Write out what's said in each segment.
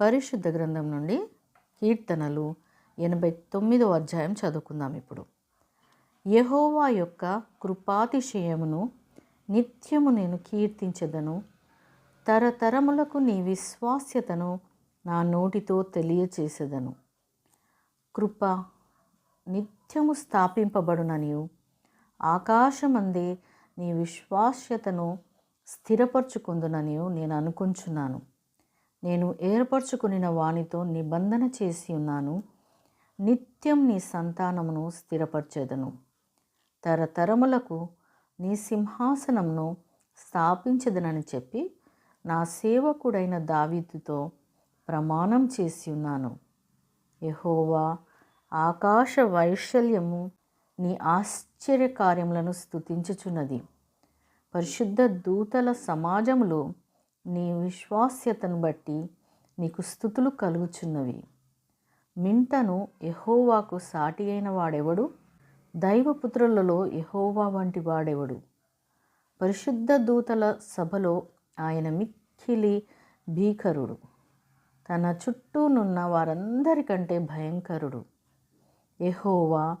పరిశుద్ధ గ్రంథం నుండి కీర్తనలు ఎనభై తొమ్మిదో అధ్యాయం చదువుకుందాం ఇప్పుడు. యహోవా యొక్క కృపాతిశయమును నిత్యము నేను కీర్తించదను. తరతరములకు నీ విశ్వాస్యతను నా నోటితో తెలియచేసేదను. కృప నిత్యము స్థాపింపబడుననియు. ఆకాశమందే నీ విశ్వాస్యతను స్థిరపరచుకుందుననియు నేను అనుకుంటున్నాను నేను ఏర్పరచుకునిన వానితో నిబంధన చేసి ఉన్నాను. నిత్యం నీ సంతానమును స్థిరపరచేదను. తరతరములకు నీ సింహాసనమును స్థాపించదనని చెప్పి నా సేవకుడైన దావీతుతో ప్రమాణం చేసి ఉన్నాను. యహోవా ఆకాశ వైశల్యము నీ ఆశ్చర్యకార్యములను స్థుతించుచున్నది పరిశుద్ధ దూతల సమాజంలో నీ విశ్వాస్యతను బట్టి నీకు స్థుతులు కలుగుచున్నవి. మింటను యహోవాకు సాటి అయిన వాడెవడు? దైవపుత్రులలో యహోవా వంటి వాడెవడు? పరిశుద్ధ దూతల సభలో ఆయన మిక్కిలి భీకరుడు. తన చుట్టూనున్న వారందరికంటే భయంకరుడు. యహోవా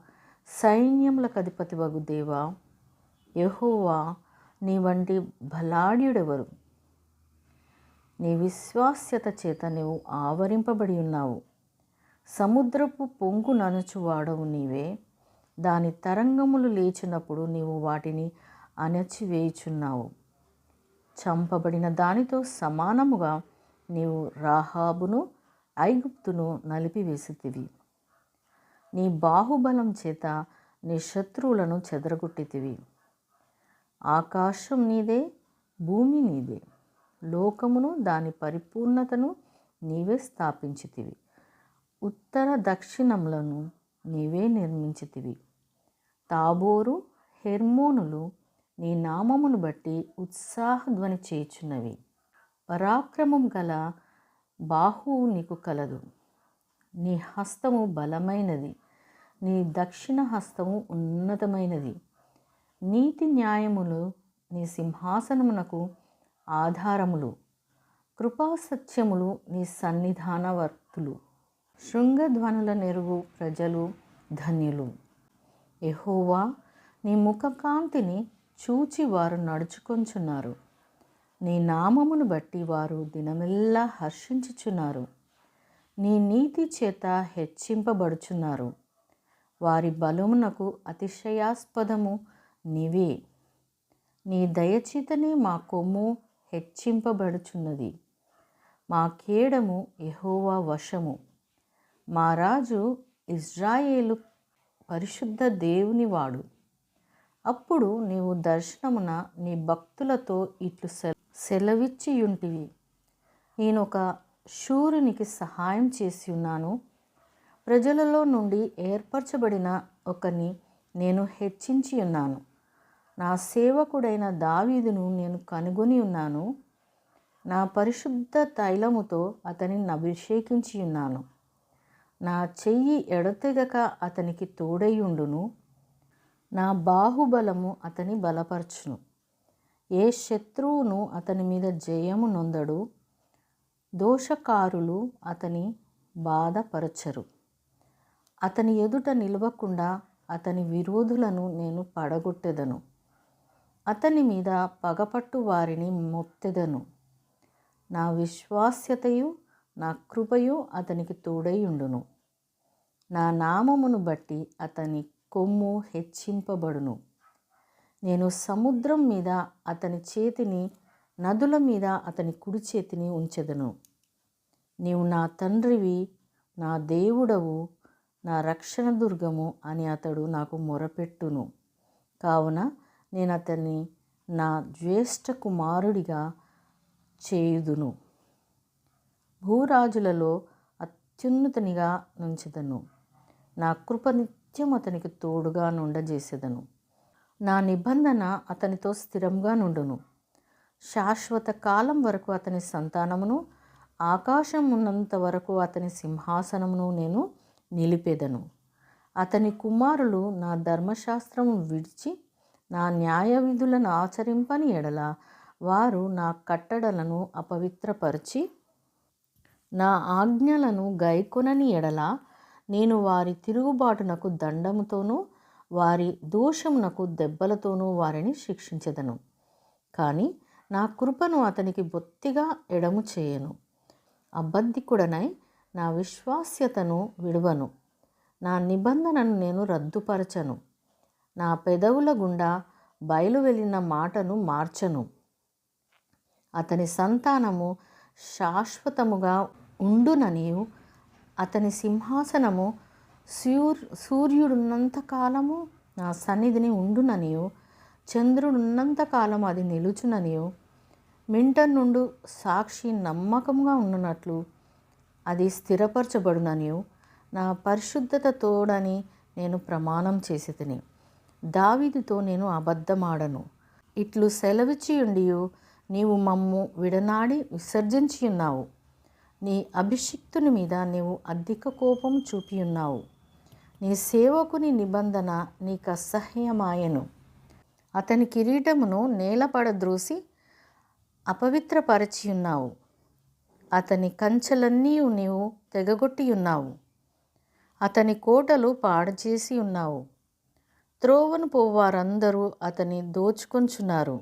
సైన్యములకు అధిపతి వగు దేవా. యహోవా నీ వంటి బలాఢ్యుడెవరు? నీ విశ్వాస్యత చేత నీవు ఆవరింపబడి ఉన్నావు. సముద్రపు పొంగు ననుచువాడవు నీవే. దాని తరంగములు లేచినప్పుడు నీవు వాటిని అణచివేయుచున్నావు. చంపబడిన దానితో సమానముగా నీవు రాహాబును ఐగుప్తును నలిపివేసితివి. నీ బాహుబలం చేత నీ శత్రువులను చెదరగొట్టితివి. ఆకాశం నీదే భూమి నీదే. లోకమును దాని పరిపూర్ణతను నీవే స్థాపించితివి. ఉత్తర దక్షిణములను నీవే నిర్మించితివి. తాబోరు హెర్మోనులు నీ నామమును బట్టి ఉత్సాహధ్వని చేర్చున్నవి పరాక్రమం గల బాహువు నీకు కలదు. నీ హస్తము బలమైనది. నీ దక్షిణ హస్తము ఉన్నతమైనది. నీతి న్యాయములు నీ సింహాసనమునకు ఆధారములు కృపాసత్యములు నీ సన్నిధానవర్తులు. శృంగధ్వనుల నెరుగు ప్రజలు ధన్యులు. ఎహోవా నీ ముఖకాంతిని చూచి వారు నడుచుకొంచున్నారు. నీ నామమును బట్టి వారు దినమెల్లా హర్షించుచున్నారు. నీ నీతి చేత హెచ్చింపబడుచున్నారు. వారి బలమునకు అతిశయాస్పదము నీవే. నీ దయచేతనే మా కొమ్ము హెచ్చింపబడుచున్నది. మా కేడము యహోవా వశము. మా రాజు ఇజ్రాయేలు పరిశుద్ధ దేవునివాడు. అప్పుడు నీవు దర్శనమున నీ భక్తులతో ఇట్లు సె సెలవిచ్చియుంటివి. నేను ఒక శూరునికి సహాయం చేసి ఉన్నాను ప్రజలలో నుండి ఏర్పరచబడిన ఒకరిని నేను హెచ్చించి ఉన్నాను నా సేవకుడైన దావీదును నేను కనుగొని ఉన్నాను. నా పరిశుద్ధ తైలముతో అతనిని అభిషేకించి ఉన్నాను నా చెయ్యి ఎడతెగక అతనికి తోడైయుండును. నా బాహుబలము అతని బలపరచును. ఏ శత్రువును అతని మీద జయము నొందడు దోషకారులు అతని బాధపరచరు. అతని ఎదుట నిలవకుండా అతని విరోధులను నేను పడగొట్టెదను. అతని మీద పగపట్టు వారిని మొత్తెదను నా విశ్వాస్యతయు నా కృపయు అతనికి తోడై ఉండును నా నామమును బట్టి అతని కొమ్ము హెచ్చింపబడును. నేను సముద్రం మీద అతని చేతిని నదుల మీద అతని కుడి చేతిని ఉంచెదను. నీవు నా తండ్రివి నా దేవుడవు నా రక్షణ దుర్గము అని అతడు నాకు మొరపెట్టును. కావున నేను అతన్ని నా జ్యేష్ఠ కుమారుడిగా చేయుదును. భూరాజులలో అత్యున్నతనిగా నుంచెదను. నా కృప నిత్యం అతనికి తోడుగా నుండజేసేదను. నా నిబంధన అతనితో స్థిరంగా నుండును. శాశ్వత కాలం వరకు అతని సంతానమును ఆకాశం ఉన్నంత వరకు అతని సింహాసనమును నేను నిలిపేదను. అతని కుమారులు నా ధర్మశాస్త్రము విడిచి నా న్యాయ విధులను ఆచరింపని ఎడల వారు నా కట్టడలను అపవిత్రపరిచి నా ఆజ్ఞలను గైకొనని ఎడల నేను వారి తిరుగుబాటునకు దండముతోనూ వారి దోషమునకు దెబ్బలతోనూ వారిని శిక్షించదను. కానీ నా కృపను అతనికి బొత్తిగా ఎడము చేయను. అబద్ధికుడనై నా విశ్వాస్యతను విడువను. నా నిబంధనను నేను రద్దుపరచను. నా పెదవుల గుండా బయలు వెళ్ళిన మాటను మార్చను. అతని సంతానము శాశ్వతముగా ఉండుననియు అతని సింహాసనము సూర్ సూర్యుడున్నంత కాలము నా సన్నిధిని ఉండుననియు చంద్రుడున్నంత కాలం అది నిలుచుననియు మింటన్ నుండు సాక్షి నమ్మకంగా ఉన్నట్లు అది స్థిరపరచబడుననియు నా పరిశుద్ధత తోడని నేను ప్రమాణం చేసి తిని దావీదుతో నేను అబద్ధమాడను. ఇట్లు సెలవిచ్చియుండియు నీవు మమ్ము విడనాడి విసర్జించి ఉన్నావు నీ అభిషిక్తుని మీద నీవు అధిక కోపం చూపియున్నావు. నీ సేవకుని నిబంధన నీకు అసహ్యమాయను. అతని కిరీటమును నేలపడద్రోసి అపవిత్రపరచి ఉన్నావు అతని కంచెలన్నీ నీవు తెగగొట్టి ఉన్నావు అతని కోటలు పాడు చేసి ఉన్నావు త్రోవను పోవారందరూ అతని దోచుకొంచున్నారు.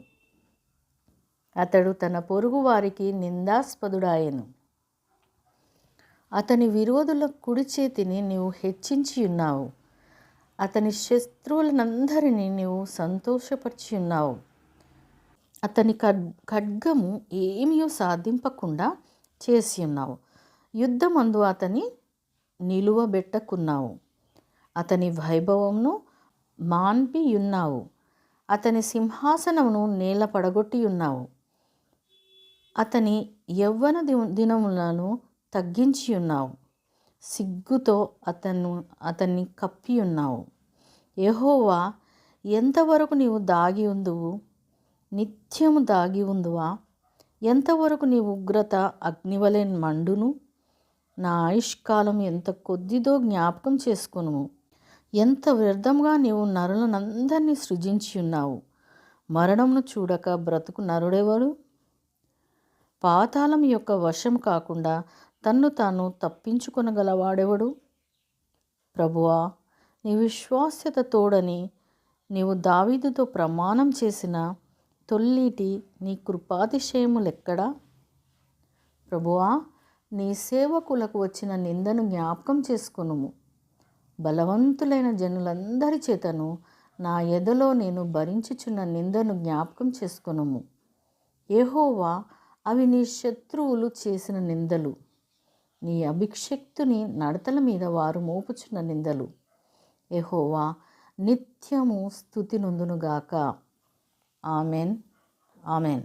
అతడు తన పొరుగు వారికి నిందాస్పదుడాయను. అతని విరోధుల కుడి చేతిని నీవు హెచ్చించి ఉన్నావు అతని శత్రువులనందరినీ నీవు సంతోషపరిచి ఉన్నావు అతని ఖడ్ ఖడ్గము ఏమీ సాధింపకుండా చేసి ఉన్నావు యుద్ధమందు అతని నిలువబెట్టకున్నావు. అతని వైభవంను మాన్పియున్నావు అతని సింహాసనమును నేల పడగొట్టి ఉన్నావు అతని యవ్వన దినములను తగ్గించి ఉన్నావు సిగ్గుతో అతను అతన్ని కప్పి ఉన్నావు ఎంతవరకు నీవు దాగి ఉందువు? నిత్యము దాగి ఉందువా? ఎంతవరకు నీ ఉగ్రత అగ్నివలెన్ మండును? నా ఆయుష్కాలం ఎంత కొద్దిదో జ్ఞాపకం చేసుకును ఎంత వ్యర్థంగా నీవు నరులనందరినీ సృజించి ఉన్నావు. మరణమును చూడక బ్రతుకు నరుడెవడు? పాతాళం యొక్క వశం కాకుండా తన్ను తాను తప్పించుకొనగలవాడెవడు? ప్రభువా నీ విశ్వాస్యత తోడని నీవు దావీదుతో ప్రమాణం చేసిన తొల్లీటి నీ కృపాతిశయములెక్కడా? ప్రభువా నీ సేవకులకు వచ్చిన నిందను జ్ఞాపకం చేసుకొనుము. బలవంతులైన జనులందరి చేతను నా ఎదలో నేను భరించుచున్న నిందను జ్ఞాపకం చేసుకొనుము. ఏహోవా అవి నీ శత్రువులు చేసిన నిందలు. నీ అభిషక్తుని నడతల మీద వారు మోపుచున్న నిందలు. ఎహోవా నిత్యము స్థుతి నొందునుగాక. ఆమెన్. ఆమెన్.